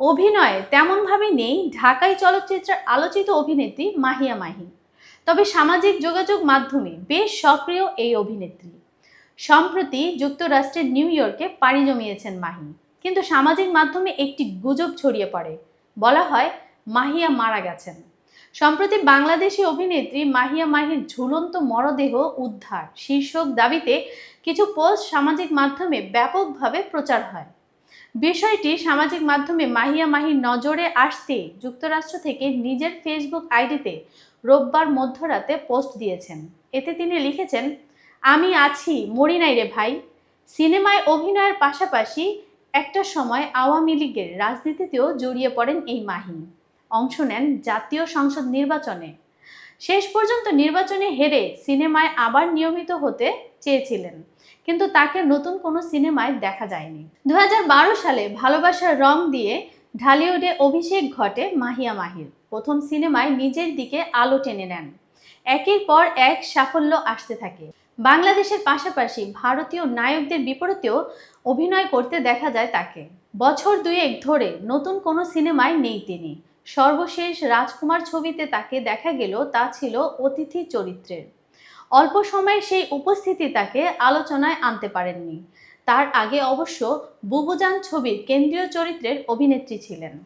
অভিনয়ে তেমনভাবে নেই ঢাকাই চলচ্চিত্রের আলোচিত অভিনেত্রী মাহিয়া মাহি। তবে সামাজিক যোগাযোগ মাধ্যমে বেশ সক্রিয় এই অভিনেত্রী। সম্প্রতি যুক্তরাষ্ট্রের নিউ ইয়র্কে পাড়ি জমিয়েছেন মাহি। কিন্তু সামাজিক মাধ্যমে একটি গুজব ছড়িয়ে পড়ে। বলা হয়, মাহিয়া মারা গেছেন। সম্প্রতি বাংলাদেশি অভিনেত্রী মাহিয়া মাহির ঝুলন্ত মরদেহ উদ্ধার শীর্ষক দাবিতে কিছু পোস্ট সামাজিক মাধ্যমে ব্যাপকভাবে প্রচার হয়। বিষয়টি সামাজিক মাধ্যমে মাহিয়া মাহির নজরে আসতে যুক্তরাষ্ট্র থেকে নিজের ফেসবুক আইডিতে রোববার মধ্যরাতে পোস্ট দিয়েছেন। এতে তিনি লিখেছেন, আমি আছি মরি নাই রে ভাই। সিনেমায় অভিনয়ের পাশাপাশি একটা সময় আওয়ামী লীগের রাজনীতিতেও জড়িয়ে পড়েন এই মাহি। অংশ নেন জাতীয় সংসদ নির্বাচনে। শেষ পর্যন্ত নির্বাচনে হেরে সিনেমায় আবার নিয়মিত হতে চেয়েছিলেন। কিন্তু তাকে নতুন কোনো সিনেমায় দেখা যায়নি। দুই হাজার বারো সালে ভালোবাসার রং দিয়ে ঢালিউডে অভিষেক ঘটে মাহিয়া মাহির। প্রথম সিনেমায় নিজের দিকে আলো টেনে নেন। একের পর এক সাফল্য আসতে থাকে। বাংলাদেশের পাশাপাশি ভারতীয় নায়কদের বিপরীতেও অভিনয় করতে দেখা যায় তাকে। বছর দুয়েক ধরে নতুন কোনো সিনেমায় নেই তিনি। সর্বশেষ রাজকুমার ছবিতে তাকে দেখা গেল তা ছিল অতিথি চরিত্রের। অল্প সময়ে সেই উপস্থিতি তাকে আলোচনায় আনতে পারেননি। তার আগে অবশ্য বুবুজান ছবির কেন্দ্রীয় চরিত্রের অভিনেত্রী ছিলেন।